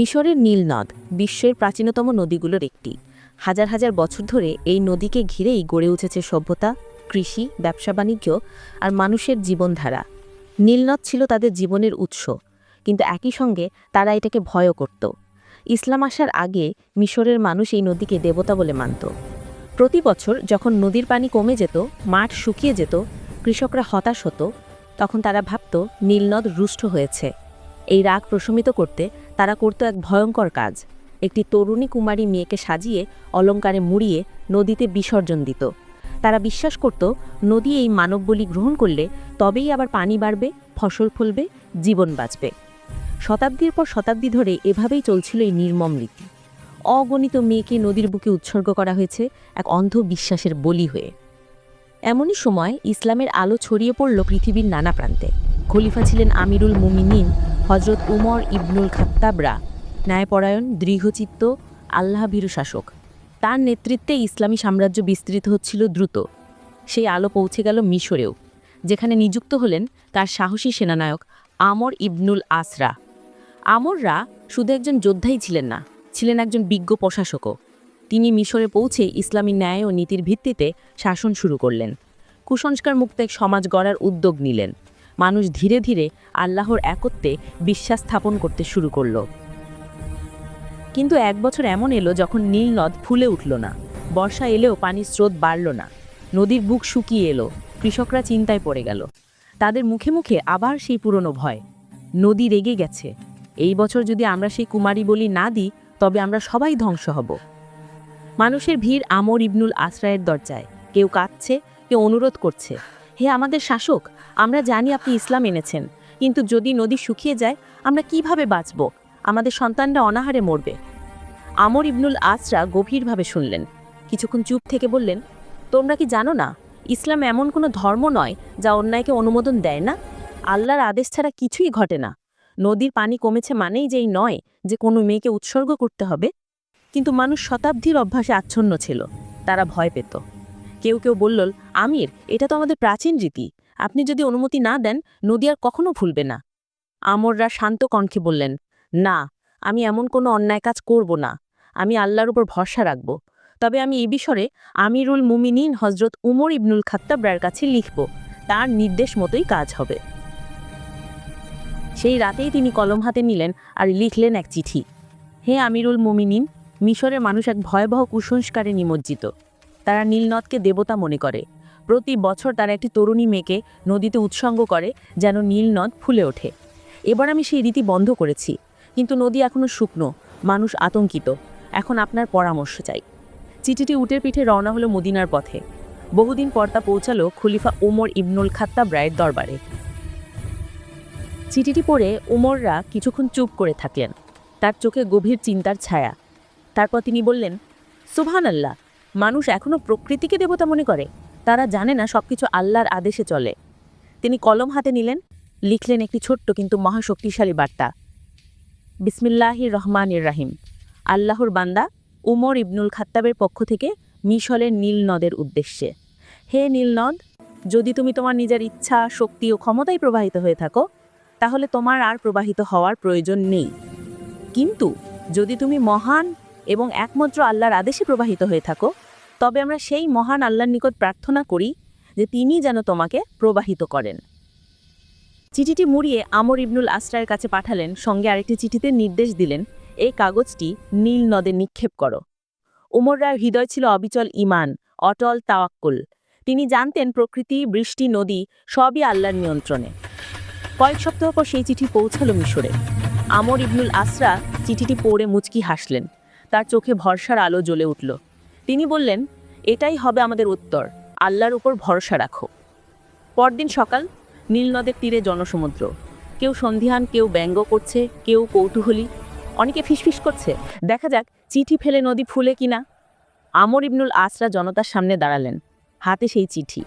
মিশরের নীল নদ, বিশ্বের প্রাচীনতম নদীগুলোর একটি। হাজার হাজার বছর ধরে এই নদীকে ঘিরেই গড়ে উঠেছে সভ্যতা, কৃষি, ব্যবসা বাণিজ্য আর মানুষের জীবনধারা। নীলনদ ছিল তাদের জীবনের উৎস, কিন্তু একই সঙ্গে তারা এটাকে ভয়ও করত। ইসলাম আসার আগে মিশরের মানুষ এই নদীকে দেবতা বলে মানত। প্রতি বছর যখন নদীর পানি কমে যেত, মাঠ শুকিয়ে যেত, কৃষকরা হতাশ হতো, তখন তারা ভাবত নীলনদ রুষ্ট হয়েছে। এই রাগ প্রশমিত করতে তারা করত এক ভয়ঙ্কর কাজ। একটি তরুণী কুমারী মেয়েকে সাজিয়ে, অলঙ্কারে মুড়িয়ে নদীতে বিসর্জন দিত। তারা বিশ্বাস করত, নদী এই মানব বলি গ্রহণ করলে তবেই আবার পানি বাড়বে, ফসল ফলবে, জীবন বাঁচবে। শতাব্দীর পর শতাব্দী ধরে এভাবেই চলছিল এই নির্মম রীতি। অগণিত মেয়েকে নদীর বুকে উৎসর্গ করা হয়েছে এক অন্ধ বিশ্বাসের বলি হয়ে। এমনই সময় ইসলামের আলো ছড়িয়ে পড়ল পৃথিবীর নানা প্রান্তে। খলিফা ছিলেন আমিরুল মুমিনিন হজরত উমর ইবনুল খাত্তাবরা, ন্যায়পরায়ণ, দৃঢ়চিত্ত আল্লাহ ভীরু শাসক। তার নেতৃত্বে ইসলামী সাম্রাজ্য বিস্তৃত হচ্ছিল দ্রুত। সেই আলো পৌঁছে গেল মিশরেও, যেখানে নিযুক্ত হলেন তার সাহসী সেনানায়ক আমর ইবনুল আসরা। আমররা শুধু একজন যোদ্ধাই ছিলেন না, ছিলেন একজন বিজ্ঞ প্রশাসকও। তিনি মিশরে পৌঁছে ইসলামী ন্যায় ও নীতির ভিত্তিতে শাসন শুরু করলেন। কুসংস্কার মুক্ত এক সমাজ গড়ার উদ্যোগ নিলেন। মানুষ ধীরে ধীরে আল্লাহর একত্বে বিশ্বাস স্থাপন করতে শুরু করল। কিন্তু এক বছর এমন এলো যখন নীল নদ ফুলে উঠল না, বর্ষা এলেও পানির স্রোত বাড়ল না, নদীর বুক শুকিয়ে এলো, কৃষকরা চিন্তায় পড়ে গেল। তাদের মুখে মুখে আবার সেই পুরনো ভয়, নদী রেগে গেছে, এই বছর যদি আমরা সেই কুমারী বলি না দিই, তবে আমরা সবাই ধ্বংস হব। মানুষের ভিড় আমর ইবনুল আশ্রয়ের দরজায়, কেউ কাঁদছে, কেউ অনুরোধ করছে হে আমাদের শাসক, আমরা জানি আপনি ইসলাম এনেছেন, কিন্তু যদি নদী শুকিয়ে যায়, আমরা কীভাবে বাঁচব? আমাদের সন্তানরা অনাহারে মরবে। আমর ইবনুল আসরা গভীরভাবে শুনলেন। কিছুক্ষণ চুপ থেকে বললেন, তোমরা কি জানো না, ইসলাম এমন কোনো ধর্ম নয় যা অন্যায়কে অনুমোদন দেয় না? আল্লাহর আদেশ ছাড়া কিছুই ঘটে না। নদীর পানি কমেছে মানেই যেই নয় যে কোনো মেয়েকে উৎসর্গ করতে হবে। কিন্তু মানুষ শতাব্দীর অভ্যাসে আচ্ছন্ন ছিল। তারা ভয় পেত। কেউ কেউ বলল, আমির, এটা তো আমাদের প্রাচীন রীতি। আপনি যদি অনুমতি না দেন, নদী আর কখনো ভুলবে না। আমররা শান্ত কণ্ঠে বললেন, না, আমি এমন কোনো অন্যায় কাজ করব না। আমি আল্লাহর উপর ভরসা রাখব। তবে আমি এই বিষয়ে আমিরুল মুমিনিন হজরত উমর ইবনুল খাত্তাবরার কাছে লিখব, তার নির্দেশ মতোই কাজ হবে। সেই রাতেই তিনি কলম হাতে নিলেন আর লিখলেন এক চিঠি। হে আমিরুল মুমিনিন, মিশরের মানুষ এক ভয়াবহ কুসংস্কারে নিমজ্জিত। তারা নীলনদকে দেবতা মনে করে। প্রতি বছর তারা একটি তরুণী মেয়েকে নদীতে উৎসঙ্গ করে, যেন নীলনদ ফুলে ওঠে। এবার আমি সেই রীতি বন্ধ করেছি, কিন্তু নদী এখনও শুকনো, মানুষ আতঙ্কিত। এখন আপনার পরামর্শ চাই। চিঠিটি উটের পিঠে রওনা হলো মদিনার পথে। বহুদিন পর তা পৌঁছালো খলিফা ওমর ইবনুল খাত্তাব রায়ের দরবারে। চিঠিটি পড়ে উমররা কিছুক্ষণ চুপ করে থাকলেন। তার চোখে গভীর চিন্তার ছায়া। তারপর তিনি বললেন সুবহান আল্লাহ মানুষ এখনও প্রকৃতিকে দেবতা মনে করে। তারা জানে না সবকিছু আল্লাহর আদেশে চলে। তিনি কলম হাতে নিলেন, লিখলেন একটি ছোট্ট কিন্তু মহাশক্তিশালী বার্তা। বিসমিল্লাহির রহমানির রাহিম। আল্লাহর বান্দা উমর ইবনুল খাত্তাবের পক্ষ থেকে মিশলের নীল নদের উদ্দেশ্যে। হে নীল নদ, যদি তুমি তোমার নিজের ইচ্ছা, শক্তি ও ক্ষমতায় প্রবাহিত হয়ে থাকো, তাহলে তোমার আর প্রবাহিত হওয়ার প্রয়োজন নেই। কিন্তু যদি তুমি মহান এবং একমাত্র আল্লাহর আদেশে প্রবাহিত হয়ে থাকো। তবে আমরা সেই মহান আল্লাহর নিকট প্রার্থনা করি যে তিনি যেন তোমাকে প্রবাহিত করেন। চিঠিটি মুড়িয়ে আমর ইবনুল আসরায়ের কাছে পাঠালেন, সঙ্গে আরেকটি চিঠিতে নির্দেশ দিলেন, এই কাগজটি নীল নদে নিক্ষেপ করো। উমর রায়ের হৃদয় ছিল অবিচল ইমান, অটল তাওয়াক্কুল। তিনি জানতেন প্রকৃতি, বৃষ্টি, নদী সবই আল্লাহর নিয়ন্ত্রণে। কয়েক সপ্তাহ পর সেই চিঠি পৌঁছালো মিশরে। আমর ইবনুল আসরা চিঠিটি পড়ে মুচকি হাসলেন। তার চোখে ভরসার আলো জ্বলে উঠল। তিনি বললেন, এটাই হবে আমাদের উত্তর। আল্লাহর উপর ভরসা রাখো। পরদিন সকাল নীলনদের তীরে জনসমুদ্র। কেউ সন্ধিহান, কেউ ব্যঙ্গ করছে, কেউ কৌতূহলী। অনেকে ফিসফিস করছে। দেখা যাক, চিঠি ফেলে নদী ফুলে কিনা। আমর ইবনুল আসরা জনতার সামনে দাঁড়ালেন, হাতে সেই চিঠি।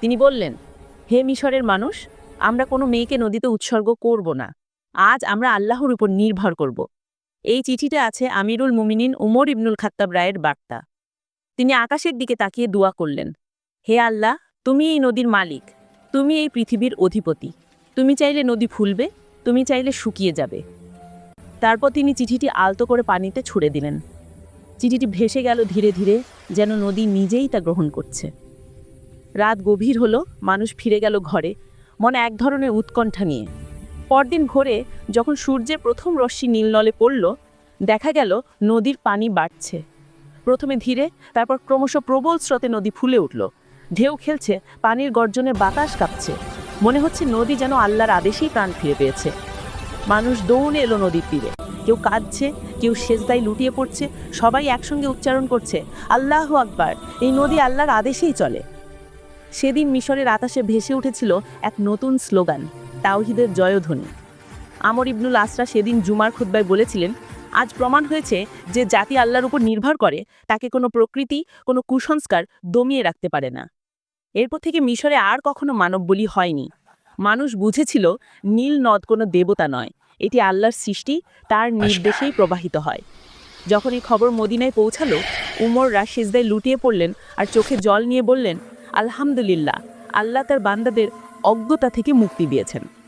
তিনি বললেন, হে মিশরের মানুষ, আমরা কোনো মেয়েকে নদীতে উৎসর্গ করব না। আজ আমরা আল্লাহর উপর নির্ভর করব। এই চিঠিতে আছে আমিরুল মুমিনিন উমর ইবনুল খাত্তাব রায়ের বার্তা। তিনি আকাশের দিকে তাকিয়ে দোয়া করলেন, হে আল্লাহ, তুমি এই নদীর মালিক, তুমি এই পৃথিবীর অধিপতি। তুমি চাইলে নদী ফুলবে, তুমি চাইলে শুকিয়ে যাবে। তারপর তিনি চিঠিটি আলতো করে পানিতে ছুড়ে দিলেন। চিঠিটি ভেসে গেল ধীরে ধীরে, যেন নদী নিজেই তা গ্রহণ করছে। রাত গভীর হলো, মানুষ ফিরে গেল ঘরে, মনে এক ধরনের উৎকণ্ঠা নিয়ে। পরদিন ভোরে যখন সূর্যের প্রথম রশ্মি নীলনলে পড়ল, দেখা গেল নদীর পানি বাড়ছে। প্রথমে ধীরে, তারপর ক্রমশ প্রবল স্রোতে নদী ফুলে উঠল। ঢেউ খেলছে, পানির গর্জনে বাতাস কাঁপছে। মনে হচ্ছে নদী যেন আল্লাহর আদেশেই প্রাণ ফিরে পেয়েছে। মানুষ দৌড়ে এলো নদীর তীরে। কেউ কাঁদছে, কেউ সেজদায় লুটিয়ে পড়ছে, সবাই একসঙ্গে উচ্চারণ করছে, আল্লাহ আকবার! এই নদী আল্লাহর আদেশেই চলে। সেদিন মিশরের আকাশে ভেসে উঠেছিল এক নতুন স্লোগান। তাওহিদের জয়ধ্বনি। আমর ইবনুল আসরা সেদিন জুমার খুদ্বায় বলেছিলেন, আজ প্রমাণ হয়েছে যে জাতি আল্লাহর উপর নির্ভর করে, তাকে কোনো প্রকৃতি, কোনো কুসংস্কার দমিয়ে রাখতে পারে না। এরপর থেকে মিশরে আর কখনো মানব বলি হয়নি। মানুষ বুঝেছিল, নীল নদ কোনো দেবতা নয়, এটি আল্লাহর সৃষ্টি, তার নির্দেশেই প্রবাহিত হয়। যখন এই খবর মদিনায় পৌঁছালো উমর রাশিজদায় লুটিয়ে পড়লেন আর চোখে জল নিয়ে বললেন, আলহামদুলিল্লাহ, আল্লাহ তার বান্দাদের অজ্ঞতা থেকে মুক্তি দিয়েছেন।